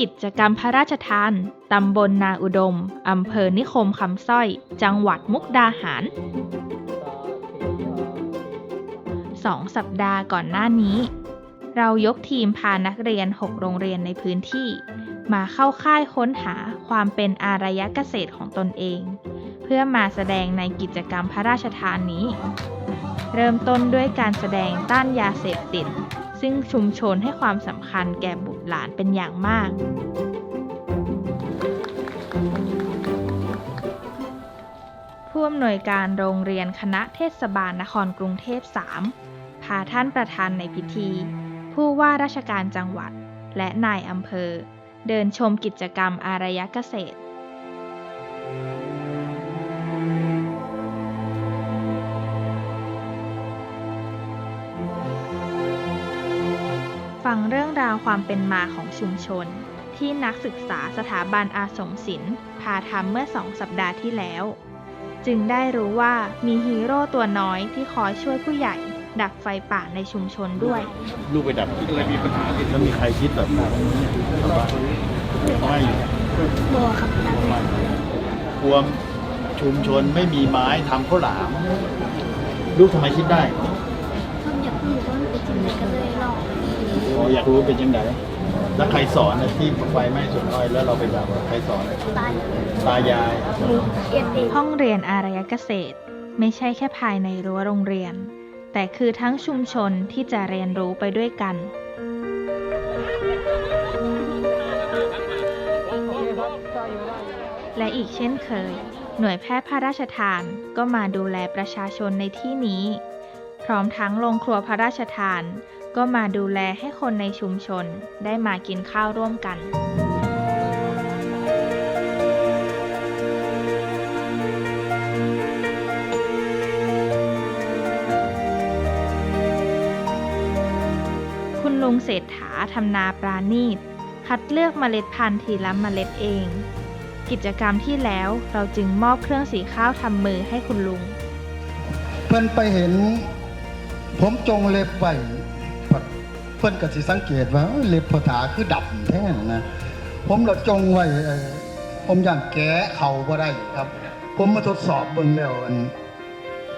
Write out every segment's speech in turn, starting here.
กิจกรรมพระราชทาน ตำบลนาอุดม อำเภอนิคมคำสร้อย จังหวัดมุกดาหารสองสัปดาห์ก่อนหน้านี้ เรายกทีมพานักเรียน 6 โรงเรียนในพื้นที่ มาเข้าค่ายค้นหาความเป็นอารยเกษตรของตนเอง เพื่อมาแสดงในกิจกรรมพระราชทานนี้ เริ่มต้นด้วยการแสดงต้านยาเสพติด ซึ่งชุมชนให้ความสำคัญแก่บุตรหลานเป็นอย่างมาก ผู้อำนวยการโรงเรียนคณะเทศบาลนครกรุงเทพ 3 พาท่านประธานในพิธี ผู้ว่าราชการจังหวัด และนายอำเภอ เดินชมกิจกรรมอารยเกษตร ฟังเรื่องราวความเป็นมาของชุมชน ที่นักศึกษาสถาบันอาสมศิลป์พาทำเมื่อสองสัปดาห์ที่แล้ว จึงได้รู้ว่ามีฮีโร่ตัวน้อยที่คอยช่วยผู้ใหญ่ ดับไฟป่าในชุมชนด้วย ลูกไปดับอะไรมีปัญหาแล้วมีใครคิดแบบนั้นชาวบ้านไม่บัวครับนักเรียนกลัวชุมชนไม่มีไม้ทำข้าวหลาม ลูกทำไมคิดได้ผมอยากรู้ว่ามันเป็นยังไงก็เลยล องอ๋ออยากรู้เป็นยังไงแล้วใครสอนนะที่ไฟไหม้สวนอ้อยแล้วเราไปดับอะใครสอนตายตายายเอ็นเองห้องเรียนอารยเกษตร ไม่ใช่แค่ภายในรั้วโรงเรียน แต่คือทั้งชุมชนที่จะเรียนรู้ไปด้วยกัน และอีกเช่นเคย หน่วยแพทย์พระราชทานก็มาดูแลประชาชนในที่นี้ พร้อมทั้งโรงครัวพระราชทาน ก็มาดูแลให้คนในชุมชนได้มากินข้าวร่วมกันคุณลุงเศรษฐาทำนาปราณีต คัดเลือกเมล็ดพันธุ์ทีละเมล็ดเอง กิจกรรมที่แล้วเราจึงมอบเครื่องสีข้าวทำมือให้คุณลุง เพิ่นไปเห็น ผมจงเล็บไป เพิ่นก็สิสังเกตว่าเอ้ยเล็บพ่อตาคือดำแท้นะ ผมเราจงไว้เอ่อผมย่านแก้เข่าบ่ได้ครับ ผมมาทดสอบเบิ่งแล้วอัน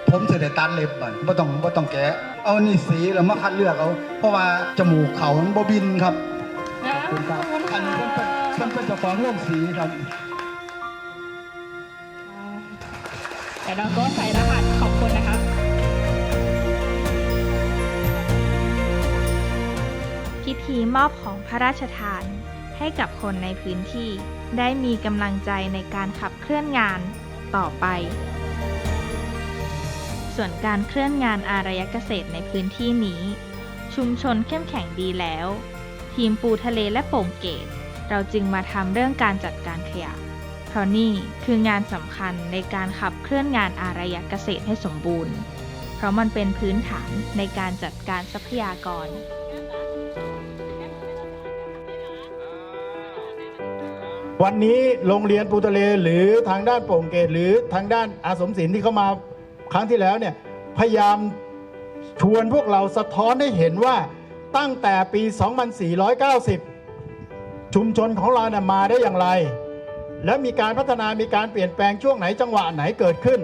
ผมสิได้ตัดเล็บมันบ่ต้องบ่ต้องแก้เอานี่สีแล้วมาคัดเลือกเอา เพราะว่าจมูกเขามันบ่บินครับขอบคุณครับอันนี้เพิ่นเป็นเพิ่นเป็นเจ้าของโรงสีครับเดี๋ยวเราก็ใส่รหัส พิธีมอบของพระราชทาน ให้กับคนในพื้นที่ ได้มีกำลังใจในการขับเคลื่อนงานต่อไป ส่วนการเคลื่อนงานอารยเกษตรในพื้นที่นี้ ชุมชนเข้มแข็งดีแล้ว ทีมปูทะเลและโป่งเกต เราจึงมาทำเรื่องการจัดการขยะเพราะนี่คืองานสำคัญในการขับเคลื่อนงานอารยเกษตรให้สมบูรณ์ เพราะมันเป็นพื้นฐานในการจัดการทรัพยากร วันนี้โรงเรียนปูทะเลหรือทางด้านโป่งเกตหรือทางด้านอาสมศิลป์ที่เข้ามาครั้งที่แล้วเนี่ยพยายามชวนพวกเราสะท้อนให้เห็นว่าตั้งแต่ปี 2490 ชุมชนของเราเนี่ยมาได้อย่างไร และมีการพัฒนามีการเปลี่ยนแปลงช่วงไหนจังหวะไหนเกิดขึ้น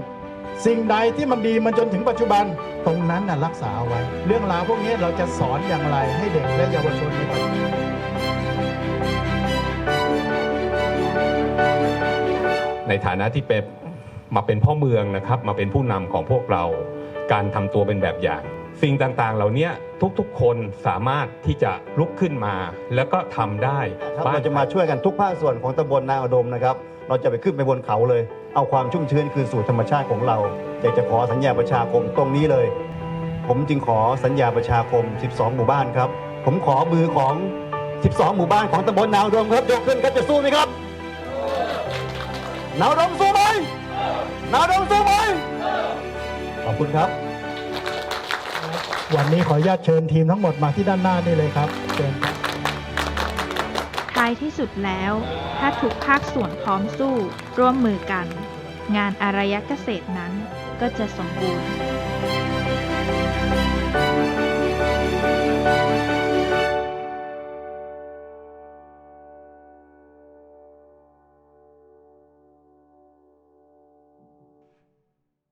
สิ่งใดที่มันดีมันจนถึงปัจจุบันตรงนั้นน่ะรักษาเอาไว้ เรื่องราวพวกนี้เราจะสอนอย่างไรให้เด็กและเยาวชนในปัจจุบัน ฐานะที่เป็นมาเป็นพ่อเมืองนะครับ มาเป็นผู้นำของพวกเรา การทำตัวเป็นแบบอย่าง สิ่งต่างๆ เหล่านี้ทุกๆ คนสามารถที่จะลุกขึ้นมา แล้วก็ทำได้เราจะมาช่วยกันทุกภาคส่วนของตำบลนาอุดมนะครับ เราจะไปขึ้นไปบนเขาเลย เอาความชุ่มชื้นคืนสู่ธรรมชาติของเราอยากจะขอสัญญาประชาคมตรงนี้เลย ผมจึงขอสัญญาประชาคม 12 หมู่บ้านครับ ผมขอมือของ 12 หมู่บ้านของตำบลนาอุดมครับยกขึ้นครับจะสู้ไหมครับ นาอุดมสู้ไหมนาอุดมสู้ไหมขอบคุณครับ วันนี้ขออนุญาตเชิญทีมทั้งหมดมาที่ด้านหน้านี่เลยครับเชิญครับท้ายที่สุดแล้ว ถ้าทุกภาคส่วนพร้อมสู้ ร่วมมือกัน งานอารยเกษตรนั้นก็จะสมบูรณ์